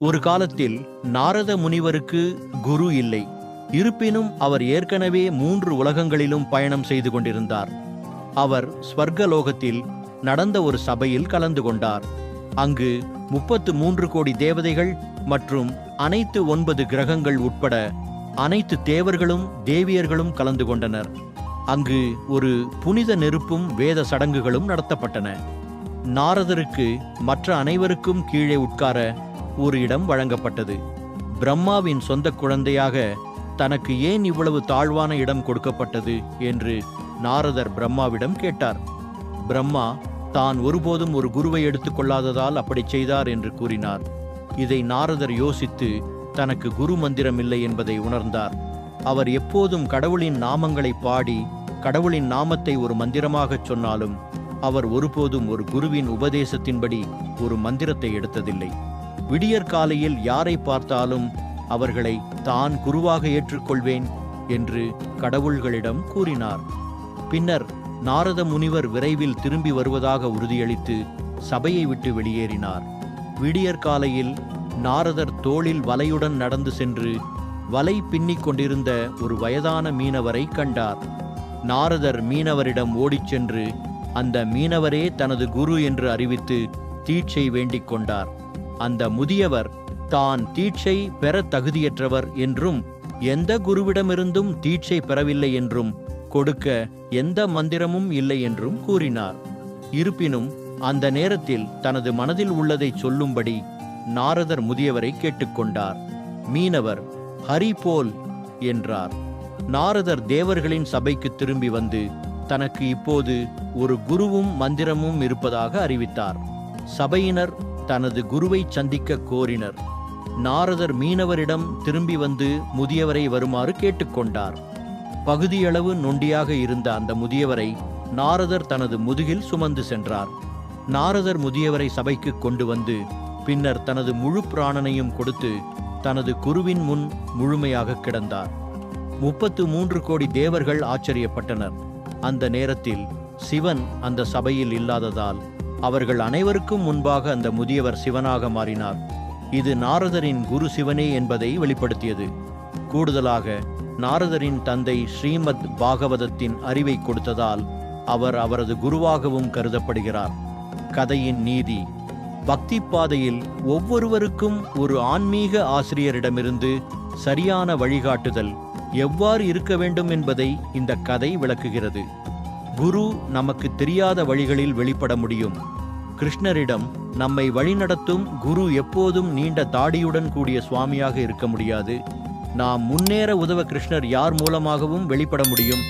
ஒரு காலத்தில் நாரத முனிவருக்கு குரு இல்லை. இருப்பினும் அவர் ஏற்கனவே மூன்று உலகங்களிலும் பயணம் செய்து கொண்டிருந்தார். அவர் ஸ்வர்கலோகத்தில் நடந்த ஒரு சபையில் கலந்து கொண்டார். அங்கு முப்பத்து மூன்று கோடி தேவதைகள் மற்றும் அனைத்து ஒன்பது கிரகங்கள் உட்பட அனைத்து தேவர்களும் தேவியர்களும் கலந்து கொண்டனர். அங்கு ஒரு புனித நெருப்பும் வேத சடங்குகளும் நடத்தப்பட்டன. நாரதருக்கு மற்ற அனைவருக்கும் கீழே உட்கார ஒரு இடம் வழங்கப்பட்டது. பிரம்மாவின் சொந்த குழந்தையாக தனக்கு ஏன் இவ்வளவு தாழ்வான இடம் கொடுக்கப்பட்டது என்று நாரதர் பிரம்மாவிடம் கேட்டார். பிரம்மா தான் ஒருபோதும் ஒரு குருவை எடுத்துக்கொள்ளாததால் அப்படி செய்தார் என்று கூறினார். இதை நாரதர் யோசித்து தனக்கு குரு மந்திரம் இல்லை என்பதை உணர்ந்தார். அவர் எப்போதும் கடவுளின் நாமங்களை பாடி கடவுளின் நாமத்தை ஒரு மந்திரமாகச் சொன்னாலும் அவர் ஒருபோதும் ஒரு குருவின் உபதேசத்தின்படி ஒரு மந்திரத்தை எடுத்ததில்லை. விடியற் காலையில் யாரை பார்த்தாலும் அவர்களை தான் குருவாக ஏற்றுக்கொள்வேன் என்று கடவுள்களிடம் கூறினார். பின்னர் நாரத முனிவர் விரைவில் திரும்பி வருவதாக உறுதியளித்து சபையை விட்டு வெளியேறினார். விடியற் காலையில் நாரதர் தோளில் வலையுடன் நடந்து சென்று வலை பின்னிக் கொண்டிருந்த ஒரு வயதான மீனவரை கண்டார். நாரதர் மீனவரிடம் ஓடிச் சென்று அந்த மீனவரே தனது குரு என்று அறிவித்து தீட்சை வேண்டிக் கொண்டார். அந்த முதியவர் தான் தீட்சை பெற தகுதியற்றவர் என்றும் எந்த குருவிடமிருந்தும் தீட்சை பெறவில்லை என்றும் கொடுக்க எந்த மந்திரமும் இல்லை என்றும் கூறினார். இருப்பினும் அந்த நேரத்தில் தனது மனதில் உள்ளதை சொல்லும்படி நாரதர் முதியவரை கேட்டுக்கொண்டார். மீனவர் ஹரி போல் என்றார். நாரதர் தேவர்களின் சபைக்கு திரும்பி வந்து தனக்கு இப்போது ஒரு குருவும் மந்திரமும் இருப்பதாக அறிவித்தார். சபையினர் தனது குருவை சந்திக்க கோரினர். நாரதர் மீனவரிடம் திரும்பி வந்து முதியவரை வருமாறு கேட்டுக்கொண்டார். பகுதியளவு நொண்டியாக இருந்த அந்த முதியவரை நாரதர் தனது முதுகில் சுமந்து சென்றார். நாரதர் முதியவரை சபைக்கு கொண்டு வந்து பின்னர் தனது முழு பிராணனையும் கொடுத்து தனது குருவின் முன் முழுமையாக கிடந்தார். முப்பத்து மூன்று கோடி தேவர்கள் ஆச்சரியப்பட்டனர். அந்த நேரத்தில் சிவன் அந்த சபையில் இல்லாததால் அவர்கள் அனைவருக்கும் முன்பாக அந்த முதியவர் சிவனாக மாறினார். இது நாரதரின் குரு சிவனே என்பதை வெளிப்படுத்தியது. கூடுதலாக நாரதரின் தந்தை ஸ்ரீமத் பாகவதத்தின் அறிவை கொடுத்ததால் அவர் அவரது குருவாகவும் கருதப்படுகிறார். கதையின் நீதி. பக்தி பாதையில் ஒவ்வொருவருக்கும் ஒரு ஆன்மீக ஆசிரியரிடமிருந்து சரியான வழிகாட்டுதல் எவ்வாறு இருக்க வேண்டும் என்பதை இந்த கதை விளக்குகிறது. குரு நமக்கு தெரியாத வழிகளில் வெளிப்பட முடியும். கிருஷ்ணரிடம் நம்மை வழிநடத்தும் குரு எப்போதும் நீண்ட தாடியுடன் கூடிய சுவாமியாக இருக்க முடியாது. நாம் முன்னேற உதவ கிருஷ்ணர் யார் மூலமாகவும் வெளிப்பட முடியும்.